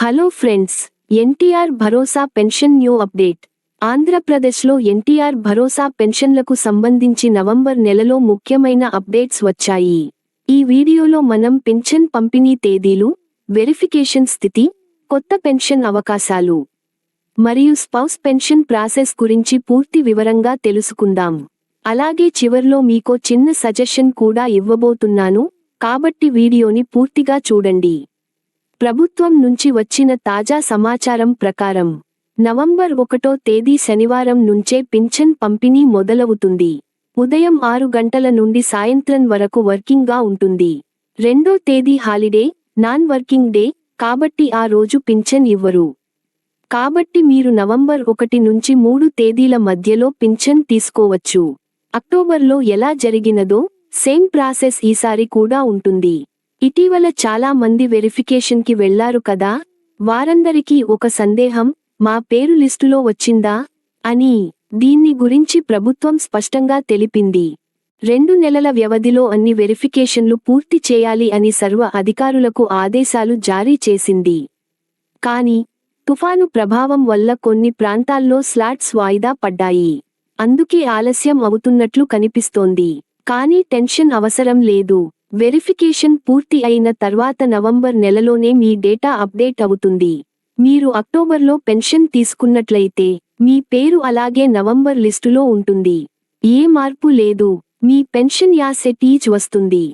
Hello friends NTR భరోసా pension new update. ఆంధ్రప్రదేశ్లో ఎన్టీఆర్ భరోసా పెన్షన్లకు సంబంధించి నవంబర్ నెలలో ముఖ్యమైన అప్డేట్స్ వచ్చాయి. ఈ వీడియోలో మనం పెన్షన్ పంపిణీ తేదీలు వెరిఫికేషన్ స్థితి కొత్త పెన్షన్ అవకాశాలు మరియు స్పౌస్ పెన్షన్ ప్రాసెస్ గురించి పూర్తి వివరంగా తెలుసుకుందాం. అలాగే చివర్లో మీకో చిన్న సజెషన్ కూడా ఇవ్వబోతున్నాను కాబట్టి వీడియోని పూర్తిగా చూడండి. ప్రభుత్వం నుంచి వచ్చిన తాజా సమాచారం ప్రకారం నవంబర్ ఒకటో తేదీ శనివారం నుంచే పింఛన్ పంపిణీ మొదలవుతుంది. ఉదయం ఆరు గంటల నుండి సాయంత్రం వరకు వర్కింగ్గా ఉంటుంది. రెండో తేదీ హాలిడే నాన్ వర్కింగ్ డే కాబట్టి ఆ రోజు పింఛన్ ఇవ్వరు. కాబట్టి మీరు నవంబర్ ఒకటి నుంచి మూడు తేదీల మధ్యలో పింఛన్ తీసుకోవచ్చు. అక్టోబర్లో ఎలా జరిగినదో సేమ్ ప్రాసెస్ ఈసారి కూడా ఉంటుంది. ఇటీవల చాలా మంది వెరిఫికేషన్కి వెళ్ళారు కదా వారందరికీ ఒక సందేహం మా పేరు లిస్టులో వచ్చిందా అని దీన్ని గురించి ప్రభుత్వం స్పష్టంగా తెలిపింది. రెండు నెలల వ్యవధిలో అన్ని వెరిఫికేషన్లు పూర్తి చేయాలి అని సర్వ అధికారులకు ఆదేశాలు జారీ చేసింది. కానీ తుఫాను ప్రభావం వల్ల కొన్ని ప్రాంతాల్లో స్లాట్స్ వాయిదా పడ్డాయి. అందుకే ఆలస్యం అవుతున్నట్లు కనిపిస్తోంది. కానీ టెన్షన్ అవసరం లేదు. వెరిఫికేషన్ పూర్తి అయిన తర్వాత నవంబర్ నెలలోనే మీ డేటా అప్డేట్ అవుతుంది. మీరు అక్టోబర్లో పెన్షన్ తీసుకున్నట్లయితే మీ పేరు అలాగే నవంబర్ లిస్టులో ఉంటుంది. ఏ మార్పు లేదు. మీ పెన్షన్ యాసెటీజ్ వస్తుంది.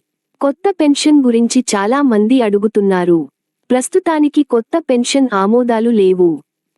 కొత్త పెన్షన్ గురించి చాలా మంది అడుగుతున్నారు. ప్రస్తుతానికి కొత్త పెన్షన్ ఆమోదాలు లేవు.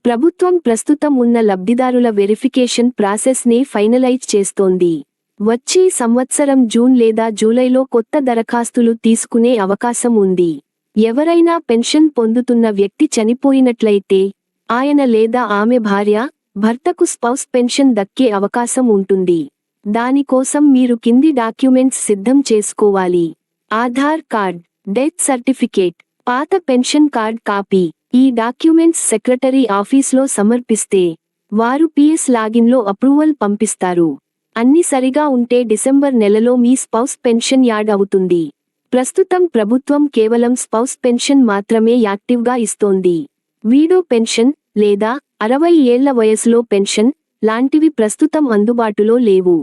ప్రభుత్వం ప్రస్తుతం ఉన్న లబ్ధిదారుల వెరిఫికేషన్ ప్రాసెస్ నే ఫైనలైజ్ చేస్తోంది. వచ్చే సంవత్సరం జూన్ లేదా జూలైలో కొత్త దరఖాస్తులు తీసుకునే అవకాశం ఉంది. ఎవరైనా పెన్షన్ పొందుతున్న వ్యక్తి చనిపోయినట్లయితే ఆయన లేదా ఆమె భార్య భర్తకు స్పౌస్ పెన్షన్ దక్కే అవకాశం ఉంటుంది. దానికోసం మీరు కింది డాక్యుమెంట్స్ సిద్ధం చేసుకోవాలి. ఆధార్ కార్డ్ డెత్ సర్టిఫికేట్ పాత పెన్షన్ కార్డ్ కాపీ ఈ డాక్యుమెంట్స్ సెక్రటరీ ఆఫీస్లో సమర్పిస్తే వారు పిఎస్ లాగిన్లో అప్రూవల్ పంపిస్తారు. అన్ని సరిగా ఉంటే డిసెంబర్ నెలలో మీ స్పౌస్ పెన్షన్ యాడ్ అవుతుంది. ప్రస్తుతం ప్రభుత్వం కేవలం స్పౌస్ పెన్షన్ మాత్రమే యాక్టివ్గా ఇస్తోంది. వీడో పెన్షన్ లేదా అరవై ఏళ్ళ వయసులో పెన్షన్ లాంటివి ప్రస్తుతం అందుబాటులో లేవు.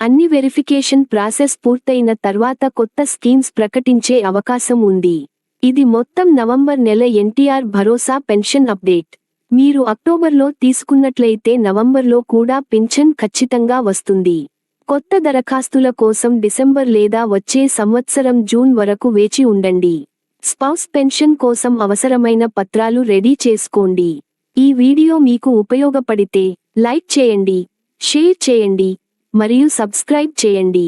అన్ని వెరిఫికేషన్ ప్రాసెస్ పూర్తయిన తర్వాత కొత్త స్కీమ్స్ ప్రకటించే అవకాశం ఉంది. ఇది మొత్తం నవంబర్ నెల ఎన్టీఆర్ భరోసా పెన్షన్ అప్డేట్. మీరు అక్టోబర్లో తీసుకున్నట్లయితే నవంబర్లో కూడా పింఛన్ ఖచ్చితంగా వస్తుంది. కొత్త దరఖాస్తుల కోసం డిసెంబర్ లేదా వచ్చే సంవత్సరం జూన్ వరకు వేచి ఉండండి. స్పౌస్ పెన్షన్ కోసం అవసరమైన పత్రాలు రెడీ చేసుకోండి. ఈ వీడియో మీకు ఉపయోగపడితే లైక్ చేయండి షేర్ చేయండి మరియు సబ్స్క్రైబ్ చేయండి.